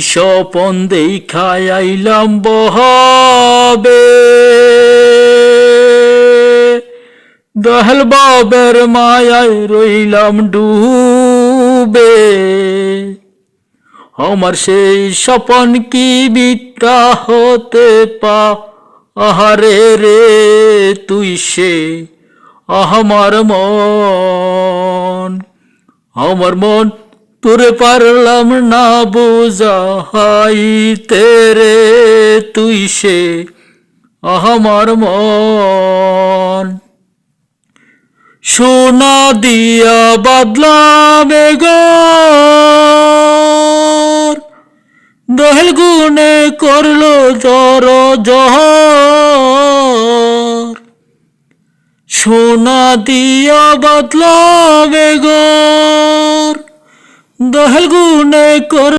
স্বপন দেখাই আইলাম বহাবে। দহল বাবের মায়ায় রইলাম ডুবে। আমার সেই স্বপন কি মিথ্যা হতে পা? আহারে রে, তুই সে আমার মন। আমার মন তোরে পারলাম না বুঝাইতে রে তুই সে আমার মন। সোনা দিয়া বাদলাম গর দহেল গুনে করল জর জহর। সোনা দিয়া বাদলাম গর দহেল গুনে কর